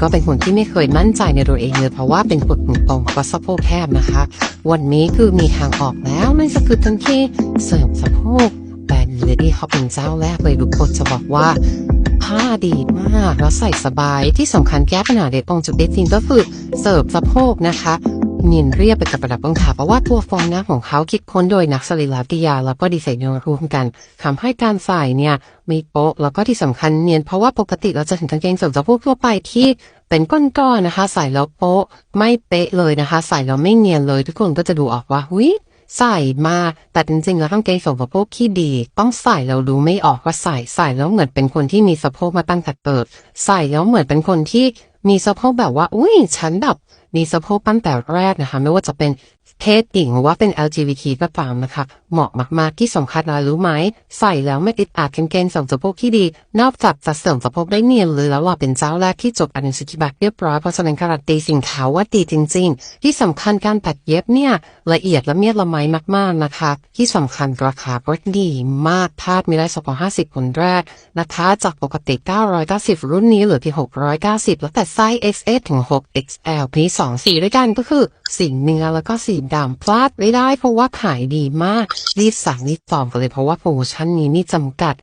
ก็เป็นคนที่ไม่เคยมั่นใจในตัวเองเลยเพราะว่าเป็นคนหุ่นตรงก็สะโพกแคบนะคะ วันนี้คือมีทางออกแล้วนั่นก็คือทั้งที่เสริมสะโพกแบรนด์เลดี้ฮอปเป็นเจ้าแรกเลยทุกคนจะบอกว่า ผ้าดีมาก แล้วใส่สบายที่สำคัญแก้ปัญหาเด็กตรงจุดเด็ดจริงก็คือเสิร์ฟสะโพกนะคะเนียนเรียบไปกับระดับรองเท้าเพราะว่าตัวฟองน้ำของเขาคิดค้นโดยนักสรีรวิทยา แล้วก็ดีไซนอร์ร่วมกันทำให้การใส่เนี่ยม่โป๊ะแล้วก็ที่สำคัญเนียนเพราะว่าปกติเราจะเห็นกางเกงเสริมสะโพกทั่วไปที่เป็นก้อนๆนะคะ ใส่แล้วโป๊ะไม่เป๊ะเลยนะคะ ใส่แล้วไม่เนียนเลย ทุกคนก็จะดูออกว่าหุ้ย ใส่มาแต่จริงๆแล้วกางเกงสมสะโพกที่ดี ต้องใส่เราดูไม่ออกว่าใส่ใส่แล้วเหมือนเป็นคนที่มีสะโพกมาตั้งแต่เกิด ใส่แล้วเหมือนเป็นคนที่มีสะโพกแบบว่า อุ้ยฉันแบบ มีสะโพกตั้งแต่แรกนะคะ ไม่ว่าจะเป็นเพศหญิงหรือว่าเป็น LGBT ก็ตามนะคะ เหมาะมากๆที่สำคัญอะไรรู้ไหม ใส่แล้วไม่ติดอัดกางเกงเสริมสะโพกที่ดี นอกจากจะเสริมสะโพกได้เนียนเลยแล้วเราเป็นเจ้าแรกที่จบอันนิสกิบัตเรียบร้อยเพราะฉะนั้นการันตีสินค้าว่าดีจริง ๆ ที่สำคัญการตัดเย็บเนี่ยละเอียดและเมียดละไมมากๆนะคะ ที่สำคัญราคาก็ดีมากพลาดไม่ได้เฉพาะ50 คนแรกนะคะจากปกติ 990 รุ่นนี้เหลือเพียง690 แล้วแต่ไซส์ XS ถึง 6XL มีสองสีด้วยกันก็คือสีเนื้อแล้วก็สีดำพลาดไม่ได้เพราะว่าขายดีมากรีบสั่งรีบจองกันเลยเพราะว่าโปรโมชั่นนี้นี่จำกัด